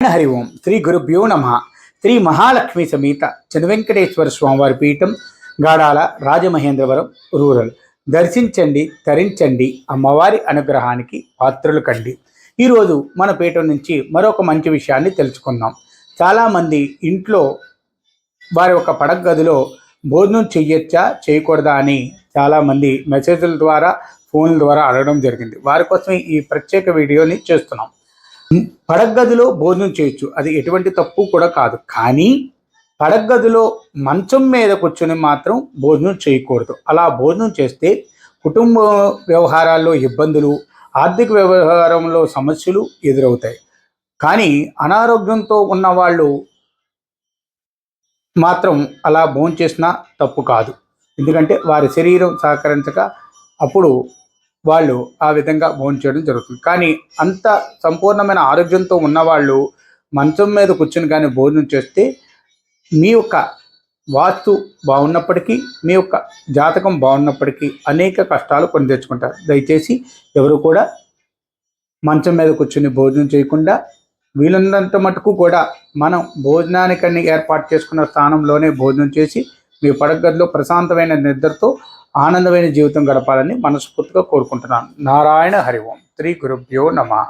హరి ఓం. శ్రీ గురుభ్యో నమ. శ్రీ మహాలక్ష్మి సమేత చంద్రవెంకటేశ్వర స్వామివారి పీఠం గాడాల రాజమహేంద్రవరం రూరల్. దర్శించండి తరించండి అమ్మవారి అనుగ్రహానికి పాత్రలు కండి. ఈరోజు మన పీఠం నుంచి మరొక మంచి విషయాన్ని తెలుసుకుందాం. చాలామంది ఇంట్లో వారి యొక్క పడక గదిలో భోజనం చెయ్యొచ్చా చేయకూడదా అని చాలామంది మెసేజ్ల ద్వారా ఫోన్ల ద్వారా అడగడం జరిగింది. వారి కోసం ఈ ప్రత్యేక వీడియోని చేస్తున్నాం. పడగదిలో భోజనం చేయొచ్చు. అది ఎటువంటి తప్పు కూడా కాదు. కానీ పడగదిలో మంచం మీద కూర్చొని మాత్రం భోజనం చేయకూడదు. అలా భోజనం చేస్తే కుటుంబ వ్యవహారాల్లో ఇబ్బందులు ఆర్థిక వ్యవహారంలో సమస్యలు ఎదురవుతాయి. కానీ అనారోగ్యంతో ఉన్న వాళ్ళు మాత్రం అలా భోజనం చేసినా తప్పు కాదు. ఎందుకంటే వారి శరీరం సహకరించక అప్పుడు వాళ్ళు ఆ విధంగా భోజనం చేయడం జరుగుతుంది. కానీ అంత సంపూర్ణమైన ఆరోగ్యంతో ఉన్నవాళ్ళు మంచం మీద కూర్చుని కానీ భోజనం చేస్తే మీ యొక్క వాస్తు బాగున్నప్పటికీ మీ యొక్క జాతకం బాగున్నప్పటికీ అనేక కష్టాలు కొని తెచ్చుకుంటారు. దయచేసి ఎవరు కూడా మంచం మీద కూర్చుని భోజనం చేయకుండా వీలున్నంత మటుకు కూడా మనం భోజనానికన్నీ ఏర్పాటు చేసుకున్న స్థానంలోనే భోజనం చేసి మీ పడగదిలో ప్రశాంతమైన నిద్రతో ఆనందమైన జీవితం గడపాలని మనస్ఫూర్తిగా కోరుకుంటున్నాను. నారాయణ హరి ఓం. శ్రీ గురుభ్యో నమ.